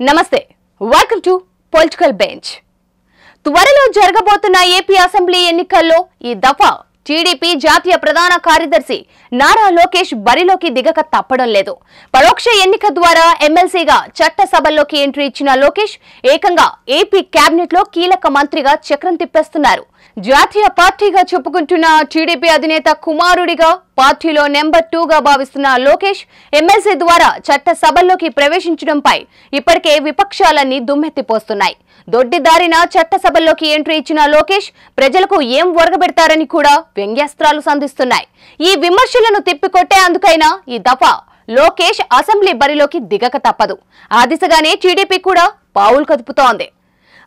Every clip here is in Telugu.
నమస్తే వెల్కమ్ టు పొలిటికల్ బెంచ్ త్వరలో జరగబోతున్న ఏపీ అసెంబ్లీ ఎన్నికల్లో ఈ దఫా టీడీపీ జాతీయ ప్రధాన కార్యదర్శి నారా లోకేష్ బరిలోకి దిగక తప్పడం లేదు. పరోక్ష ఎన్నిక ద్వారా ఎమ్మెల్సీగా చట్టసభల్లోకి ఎంట్రీ ఇచ్చిన లోకేష్ ఏకంగా ఏపీ కేబినెట్లో కీలక మంత్రిగా చక్రం తిప్పేస్తున్నారు. జాతీయ పార్టీగా చెప్పుకుంటున్న టీడీపీ అధినేత కుమారుడిగా పార్టీలో నెంబర్ టూ గా భావిస్తున్న లోకేష్ ఎమ్మెల్సీ ద్వారా చట్టసభల్లోకి ప్రవేశించడంపై ఇప్పటికే విపక్షాలన్నీ దుమ్మెత్తిపోస్తున్నాయి. దొడ్డిదారిన చట్టసభల్లోకి ఎంట్రీ ఇచ్చిన లోకేష్ ప్రజలకు ఏం ఒరగబెడతారని కూడా వ్యంగ్యాస్త్రాలు సంధిస్తున్నాయి. ఈ విమర్శలను తిప్పికొట్టే అందుకైనా ఈ దఫా లోకేష్ అసెంబ్లీ బరిలోకి దిగక తప్పదు. ఆ దిశగానే టీడీపీ కూడా పావులు కదుపుతోంది.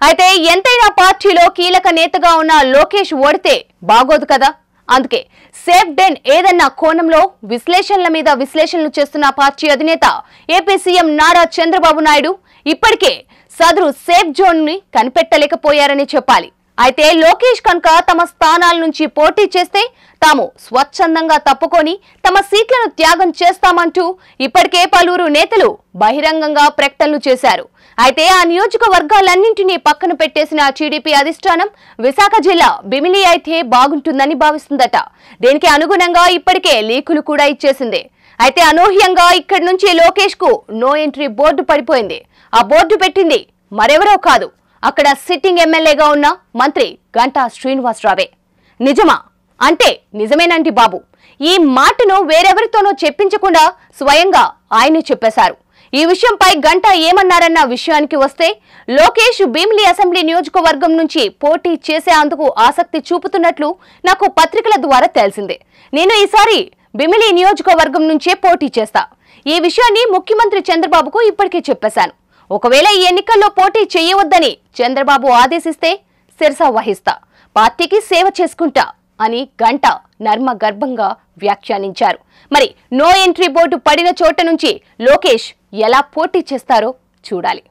అయితే ఎంతైనా పార్టీలో కీలక నేతగా ఉన్న లోకేష్ ఓడితే బాగోదు కదా? అందుకే సేఫ్ డెన్ ఏదన్నా కోణంలో విశ్లేషణల మీద విశ్లేషణలు చేస్తున్న పార్టీ అధినేత ఏపీ సీఎం నారా చంద్రబాబు నాయుడు ఇప్పటికే సదరు సేఫ్ జోన్ని కనిపెట్టలేకపోయారని చెప్పాలి. అయితే లోకేష్ కనుక తమ స్థానాల నుంచి పోటీ చేస్తే తాము స్వచ్ఛందంగా తప్పుకొని తమ సీట్లను త్యాగం చేస్తామంటూ ఇప్పటికే పలువురు నేతలు బహిరంగంగా ప్రకటనలు చేశారు. అయితే ఆ నియోజకవర్గాలన్నింటినీ పక్కన పెట్టేసిన టీడీపీ అధిష్టానం విశాఖ జిల్లా బిమిలి అయితే బాగుంటుందని భావిస్తుందట. దీనికి అనుగుణంగా ఇప్పటికే లీకులు కూడా ఇచ్చేసింది. అయితే అనూహ్యంగా ఇక్కడి నుంచి లోకేష్కు నో ఎంట్రీ బోర్డు పడిపోయింది. ఆ బోర్డు పెట్టింది మరెవరో కాదు. అక్కడ సిట్టింగ్ ఎమ్మెల్యేగా ఉన్న మంత్రి గంటా శ్రీనివాసరావే. నిజమా? అంటే నిజమేనండి బాబు. ఈ మాటను వేరెవరితోనో చెప్పించకుండా స్వయంగా ఆయనే చెప్పేశారు. ఈ విషయంపై గంట ఏమన్నారన్న విషయానికి వస్తే లోకేష్ భీమిలి అసెంబ్లీ నియోజకవర్గం నుంచి పోటీ చేసే అందుకు ఆసక్తి చూపుతున్నట్లు నాకు పత్రికల ద్వారా తెలిసిందే. నేను ఈసారి బిమిలి నియోజకవర్గం నుంచే పోటీ చేస్తా. ఈ విషయాన్ని ముఖ్యమంత్రి చంద్రబాబుకు ఇప్పటికే చెప్పేశాను. ఒకవేళ ఈ ఎన్నికల్లో పోటీ చేయవద్దని చంద్రబాబు ఆదేశిస్తే శిరస వహిస్తా పార్టీకి సేవ చేసుకుంటా అని గంట నర్మ గర్భంగా వ్యాఖ్యానించారు. మరి నో ఎంట్రీ బోర్డు పడిన చోట నుంచి లోకేష్ ఎలా పోటీ చేస్తారో చూడాలి.